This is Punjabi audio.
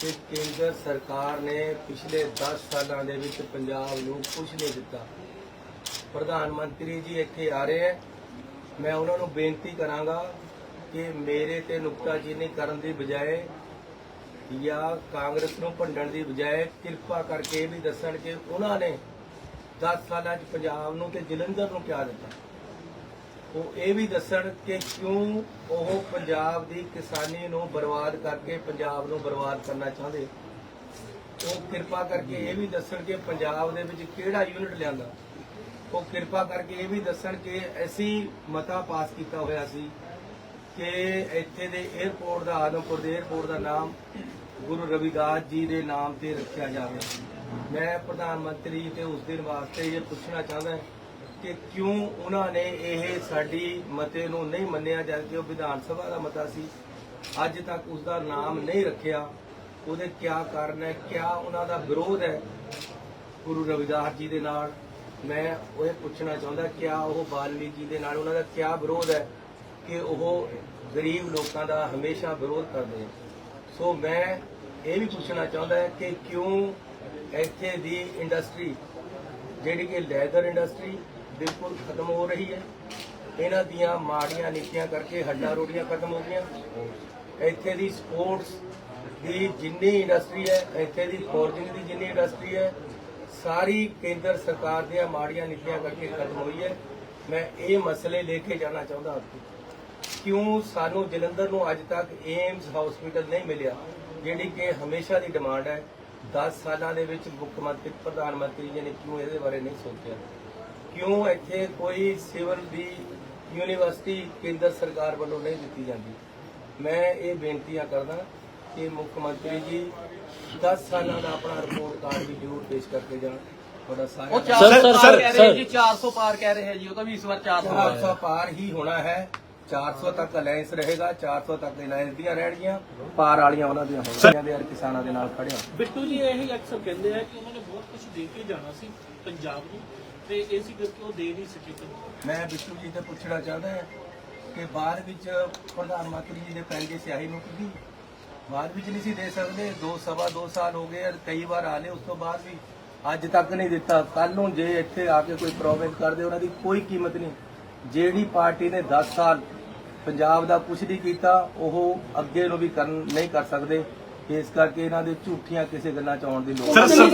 ਕਿ ਕੇਂਦਰ ਸਰਕਾਰ ਨੇ ਪਿਛਲੇ 10 ਸਾਲਾਂ ਦੇ ਵਿੱਚ ਪੰਜਾਬ ਨੂੰ ਕੁਝ ਨਹੀਂ ਦਿੱਤਾ। ਪ੍ਰਧਾਨ ਮੰਤਰੀ ਜੀ ਇੱਥੇ ਆ ਰਹੇ ਹੈ। ਮੈਂ ਉਹਨਾਂ ਨੂੰ ਬੇਨਤੀ ਕਰਾਂਗਾ ਕਿ ਮੇਰੇ ਤੇ ਨੁਕਤਾਚੀਨੀ ਕਰਨ ਦੀ ਬਜਾਏ ਜਾਂ ਕਾਂਗਰਸ ਨੂੰ ਭੰਡਣ ਦੀ ਬਜਾਏ ਕਿਰਪਾ ਕਰਕੇ ਇਹ ਵੀ ਦੱਸਣ ਕਿ ਉਹਨਾਂ ਨੇ 10 ਸਾਲਾਂ 'ਚ ਪੰਜਾਬ ਨੂੰ ਤੇ ਜਲੰਧਰ ਨੂੰ ਕਿਆ ਦਿੱਤਾ। ਉਹ ਇਹ ਵੀ ਦੱਸਣ ਕਿ ਕਿਉਂ ਉਹ ਪੰਜਾਬ ਦੀ ਕਿਸਾਨੀ ਨੂੰ ਬਰਬਾਦ ਕਰਕੇ ਪੰਜਾਬ ਨੂੰ ਬਰਬਾਦ ਕਰਨਾ ਚਾਹੁੰਦੇ। ਉਹ ਕਿਰਪਾ ਕਰਕੇ ਇਹ ਵੀ ਦੱਸਣ ਕਿ ਪੰਜਾਬ ਦੇ ਵਿੱਚ ਕਿਹੜਾ ਯੂਨਿਟ ਲਿਆਂਦਾ। ਉਹ ਕਿਰਪਾ ਕਰਕੇ ਇਹ ਵੀ ਦੱਸਣ ਕਿ ਅਸੀਂ ਮਤਾ ਪਾਸ ਕੀਤਾ ਹੋਇਆ ਸੀ ਕਿ ਇੱਥੇ ਦੇ 에어ਪੋਰਟ ਦਾ, ਆਦਮਪੁਰ ਦੇ 에어ਪੋਰਟ ਦਾ ਨਾਮ ਗੁਰੂ ਰਵਿਦਾਸ ਜੀ ਦੇ ਨਾਮ ਤੇ ਰੱਖਿਆ ਜਾਵੇ। ਮੈਂ ਪ੍ਰਧਾਨ ਮੰਤਰੀ ਤੇ ਉਸ ਦਿਨ ਵਾਸਤੇ ਇਹ ਪੁੱਛਣਾ ਚਾਹੁੰਦਾ ਕਿ ਕਿਉਂ ਉਹਨਾਂ ਨੇ ਇਹ ਸਾਡੀ ਮਤੇ ਨੂੰ ਨਹੀਂ ਮੰਨਿਆ, ਜਦ ਕਿ ਉਹ ਵਿਧਾਨ ਸਭਾ ਦਾ ਮਤਾ ਸੀ। ਅੱਜ ਤੱਕ ਉਸ ਦਾ ਨਾਮ ਨਹੀਂ ਰੱਖਿਆ। ਉਹਦੇ ਕਿਆ ਕਾਰਨ ਹੈ, ਕਿਆ ਉਹਨਾਂ ਦਾ ਵਿਰੋਧ ਹੈ? ਗੁਰੂ ਰਵਿਦਾਸ ਜੀ ਦੇ ਨਾਲ ਮੈਂ ਉਹ ਇਹ ਪੁੱਛਣਾ ਚਾਹੁੰਦਾ, ਕਿਆ ਉਹ ਬਾਲਮੀਕੀ ਦੇ ਨਾਲ ਉਹਨਾਂ ਦਾ ਕਿਆ ਵਿਰੋਧ ਹੈ ਕਿ ਉਹ ਗਰੀਬ ਲੋਕਾਂ ਦਾ ਹਮੇਸ਼ਾ ਵਿਰੋਧ ਕਰਦੇ ਸੋ ਮੈਂ ਇਹ ਵੀ ਪੁੱਛਣਾ ਚਾਹੁੰਦਾ ਹੈ ਕਿ ਕਿਉਂ ਇੱਥੇ ਦੀ ਇੰਡਸਟਰੀ, ਜਿਹੜੀ ਕਿ ਲੈਦਰ ਇੰਡਸਟਰੀ ਬਿਲਕੁਲ ਖਤਮ ਹੋ ਰਹੀ ਹੈ। ਇਹਨਾਂ ਦੀਆਂ ਮਾੜੀਆਂ ਨੀਤੀਆਂ ਕਰਕੇ ਹੱਡਾਂ ਰੋਟੀਆਂ ਖਤਮ ਹੋ ਗਈਆਂ। ਇੱਥੇ ਦੀ ਸਪੋਰਟਸ ਦੀ ਜਿੰਨੀ ਇੰਡਸਟਰੀ ਹੈ, ਇੱਥੇ ਦੀ ਫੋਰਜਿੰਗ ਦੀ ਜਿੰਨੀ ਇੰਡਸਟਰੀ ਹੈ, ਸਾਰੀ ਕੇਂਦਰ ਸਰਕਾਰ ਦੀਆਂ ਮਾੜੀਆਂ ਨੀਤੀਆਂ ਕਰਕੇ ਖਤਮ ਹੋਈ ਹੈ। ਮੈਂ ਇਹ ਮਸਲੇ ਲੈ ਕੇ ਜਾਣਾ ਚਾਹੁੰਦਾ ਹਾਂ। ਕਿਉਂ ਸਾਨੂੰ ਜਲੰਧਰ ਨੂੰ ਅੱਜ ਤੱਕ ਏਮਸ ਹਸਪੀਟਲ ਨਹੀਂ ਮਿਲਿਆ, ਜਿਹੜੀ ਕਿ ਹਮੇਸ਼ਾ ਦੀ ਡਿਮਾਂਡ ਹੈ। 10 ਸਾਲਾਂ ਦੇ ਵਿੱਚ ਮੁੱਖ ਮੰਤਰੀ, ਪ੍ਰਧਾਨ ਮੰਤਰੀ ਜੀ ਨੇ ਕਿਉਂ ਇਹਦੇ ਬਾਰੇ ਨਹੀਂ ਸੋਚਿਆ। ਕਿਉਂ ਇੱਥੇ ਕੋਈ ਸਿਵਲ ਦੀ ਯੂਨੀਵਰਸਿਟੀ ਕੇਂਦਰ ਸਰਕਾਰ ਵੱਲੋਂ ਨਹੀਂ ਦਿੱਤੀ ਜਾਂਦੀ? ਮੈਂ ਇਹ ਬੇਨਤੀਆਂ ਕਰਦਾ ਕਿ ਮੁੱਖ ਮੰਤਰੀ ਜੀ 10 ਸਾਲਾਂ ਦਾ ਆਪਣਾ ਰਿਪੋਰਟ ਕਾਰਡ ਵੀ ਜ਼ਰੂਰ ਪੇਸ਼ ਕਰਕੇ ਜਾਣ। ਤੁਹਾਡਾ ਉਹ ਸਾਰਾ 400 ਸਰ, ਪਾਰ ਸਰ, ਕਹਿ ਰਹੇ। ਜੀ 400 ਪਾਰ ਕਹਿ ਰਹੇ ਹੈ ਜੀ ਉਹ ਤਾਂ ਵੀ ਇਸ ਵਾਰ 400 ਪਾਰ 400 ਪਾਰ ਹੀ ਹੋਣਾ ਹੈ। 400 ਤੱਕ ਅਲਾਈਅੰਸ ਰਹੇਗਾ 400 ਤੱਕ ਅਲਾਈਅੰਸ ਦੀਆਂ ਰਹਿਣਗੀਆਂ ਪਾਰ ਵਾਲੀਆਂ ਉਹਨਾਂ ਦੀਆਂ ਹੋਣਗੀਆਂ ਦੇ ਕਿਸਾਨਾਂ ਦੇ ਨਾਲ ਖੜਿਆ ਬਿੱਟੂ ਜੀ ਇਹ ਅਕਸਰ ਕਹਿੰਦੇ ਆ ਕਿ ਉਹਨਾਂ ਨੇ ਬਹੁਤ ਕੁਝ ਦੇ ਕੇ ਜਾਣਾ ਸੀ ਪੰਜਾਬ ਨੂੰ। ਤੇ ਇਸੇ ਕਰਕੇ ਉਹ ਦੇ ਨਹੀਂ ਸਕੇ ਮੈਂ ਬਿੱਟੂ ਜੀ ਤੋਂ ਪੁੱਛਣਾ ਚਾਹੁੰਦਾ ਹਾਂ ਕਿ ਬਾਅਦ ਵਿੱਚ ਪ੍ਰਧਾਨ ਮੰਤਰੀ ਜੀ ਪੈਨ ਦੀ ਸਿਆਹੀ ਮੁੱਕ ਗਈ। ਬਾਅਦ ਵਿੱਚ ਨਹੀਂ ਸੀ ਦੇ ਸਕਦੇ। ਦੋ ਸਵਾ ਦੋ ਸਾਲ ਹੋ ਗਏ ਔਰ ਕਈ ਵਾਰ ਆਲੇ ਉਸ ਤੋਂ ਬਾਅਦ ਵੀ ਅੱਜ ਤੱਕ ਨਹੀਂ ਦਿੱਤਾ। ਕੱਲ ਨੂੰ ਜੇ ਇੱਥੇ ਆ ਕੇ ਕੋਈ ਪ੍ਰੋਮਿਸ ਕਰਦੇ ਉਹਨਾਂ ਦੀ ਕੋਈ ਕੀਮਤ ਨਹੀਂ। ਜਿਹੜੀ ਪਾਰਟੀ ਨੇ 10 ਸਾਲ ਪੰਜਾਬ ਦਾ ਕੁਝ ਨਹੀਂ ਕੀਤਾ ਉਹ ਅੱਗੇ ਨੂੰ ਵੀ ਕਰਨ ਨਹੀਂ ਕਰ ਸਕਦੇ। ਇਸ ਕਰਕੇ ਇਹਨਾਂ ਦੇ ਝੂਠੀਆਂ ਕਿਸੇ ਗੱਲਾਂ ਚ ਆਉਣ ਦੀ ਲੋੜ ਨਹੀਂ।